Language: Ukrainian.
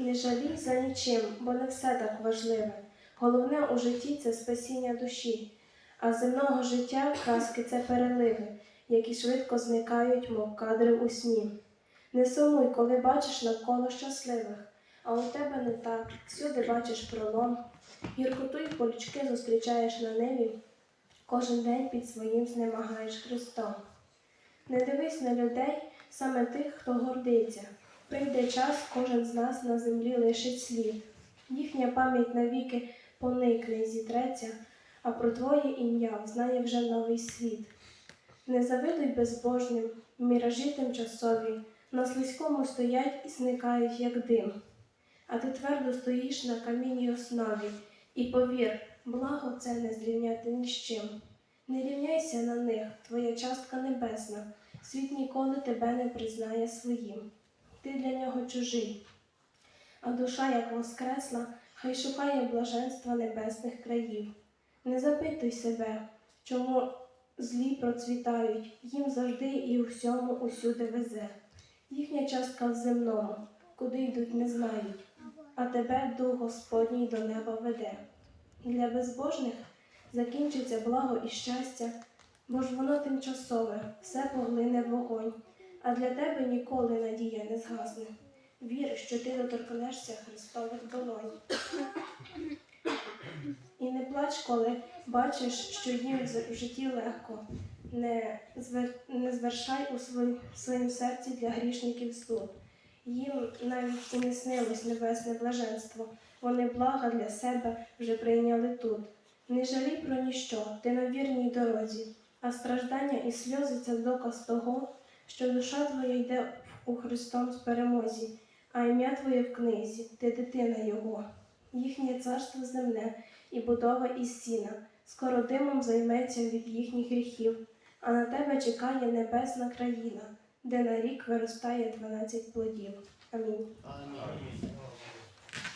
Не жалій за нічим, бо не все так важливе. Головне у житті це спасіння душі, а земного життя казки це переливи, які швидко зникають, мов кадри у сні. Не сумуй, коли бачиш навколо щасливих, а у тебе не так, всюди бачиш пролом. Гіркоту й полючки зустрічаєш на небі, кожен день під своїм знемагаєш Христом. Не дивись на людей, саме тих, хто гордиться. Прийде час, кожен з нас на землі лишить слід. Їхня пам'ять навіки поникне і зітреться, а про твоє ім'я знає вже новий світ. Не завидуй безбожним, міражі тимчасові, на слизькому стоять і зникають, як дим. А ти твердо стоїш на камінній основі, і повір, благо це не зрівняти ні з чим. Не рівняйся на них, твоя частка небесна, світ ніколи тебе не признає своїм. Ти для нього чужий, а душа, як воскресла, хай шукає блаженства небесних країв. Не запитуй себе, чому злі процвітають, їм завжди і всьому усюди везе. Їхня частка в земному, куди йдуть, не знають, а тебе дух Господній до неба веде. Для безбожних закінчиться благо і щастя, бо ж воно тимчасове, все поглине вогонь, а для тебе ніколи надія не згасне. Вір, що ти доторкнешся Христових долонь. І не плач, коли бачиш, що їм в житті легко. Не, звер... не звершай у свої... своїм серці для грішників суд. Їм навіть і не снилось небесне блаженство. Вони блага для себе вже прийняли тут. Не жалій про ніщо, ти на вірній дорозі, а страждання і сльози це доказ того, що душа твоя йде у Христом з перемозі, а ім'я твоє в книзі, ти дитина Його. Їхнє царство земне і будова і сіна, скоро димом займеться від їхніх гріхів, а на тебе чекає небесна країна, де на рік виростає дванадцять плодів. Амінь. Амінь.